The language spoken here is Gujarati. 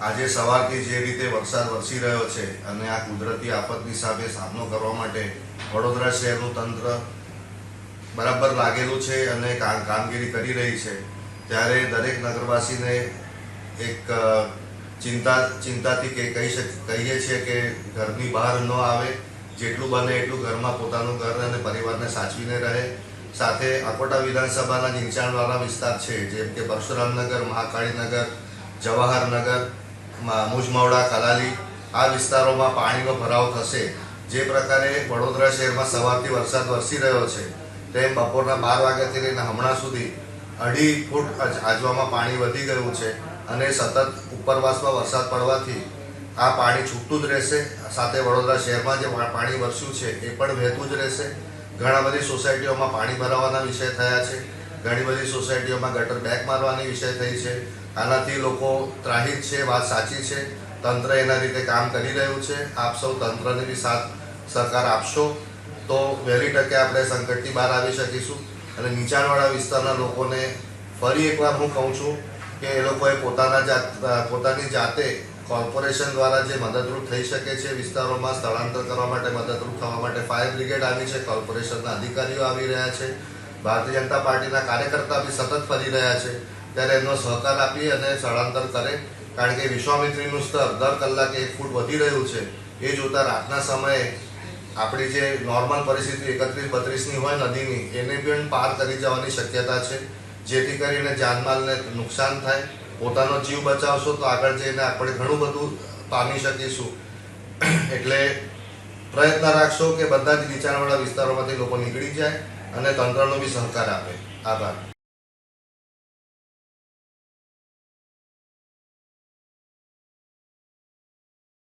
આજે સવારથી જે રીતે વરસાદ વરસી રહ્યો છે અને આ કુદરતી આફતની સામે સામનો કરવા માટે વડોદરા શહેરનું તંત્ર બરાબર લાગેલું છે અને કામગીરી કરી રહી છે, ત્યારે દરેક નગરવાસીને એક ચિંતા, ચિંતાથી કે, કહી કહીએ છીએ કે ઘરની બહાર ન આવે, જેટલું બને એટલું ઘરમાં પોતાનું ઘર અને પરિવારને સાચવીને રહે. સાથે અકોટા વિધાનસભાના નીચાણવાળા વિસ્તાર છે, જેમ કે પરશુરામનગર મહાકાળીનગર જવાહરનગર મુજમવડા કલાલી આ વિસ્તારોમાં પાણીનો ભરાવ થશે. જે પ્રકારે વડોદરા શહેરમાં સવારથી વરસાદ વરસી રહ્યો છે, તેમ બપોરના બાર વાગ્યાથી લઈને હમણાં સુધી અઢી ફૂટ આજ- આજવામાં પાણી વધી ગયું છે અને સતત ઉપરવાસમાં વરસાદ પડવાથી આ પાણી છૂટતું જ રહેશે. સાથે વડોદરા શહેરમાં જે પાણી વરસ્યું છે, એ પણ વહેતું જ રહેશે. ઘણા બધી સોસાયટીઓમાં પાણી ભરાવાના વિષય થયા છે. ઘણી બધી સોસાયટીઓમાં ગટર બેક મારવાની વિષય થઈ છે. આનાથી લોકો ત્રાહિત છે, વાત સાચી છે. તંત્ર એના રીતે કામ કરી રહ્યું છે. આપ સૌ તંત્રને બી સાથ, સહકાર આપશો તો વહેલી તકે આપણે સંકટથી બહાર આવી શકીશું. અને નીચાણવાળા વિસ્તારના લોકોને ફરી એકવાર હું કહું છું કે એ લોકોએ પોતાના જાત પોતાની જાતે કોર્પોરેશન દ્વારા જે મદદરૂપ થઈ શકે છે વિસ્તારોમાં સ્થળાંતર કરવા માટે મદદરૂપ થવા માટે ફાયર બ્રિગેડ આવી છે, કોર્પોરેશનના અધિકારીઓ આવી રહ્યા છે. ભારતીય જનતા પાર્ટીના કાર્યકર્તા બી સતત ફરી રહ્યા છે. ત્યારે એમનો સહકાર આપી અને સ્થળાંતર કરે. કારણ કે વિશ્વામિત્રીનું સ્તર દર કલાકે એક ફૂટ વધી રહ્યું છે. એ જોતા રાતના સમયે આપણી જે નોર્મલ પરિસ્થિતિ એકત્રીસ બત્રીસની હોય નદીની, એને પણ પાર કરી જવાની શક્યતા છે. જેથી કરીને જાનમાલને નુકસાન થાય. પોતાનો જીવ બચાવશો તો આગળ જઈને આપણે ઘણું બધું પામી શકીશું. એટલે પ્રયત્ન રાખશો કે બધા જ નીચાણવાળા વિસ્તારોમાંથી લોકો નીકળી જાય અને તંત્રનો બી સહકાર આપે. આભાર.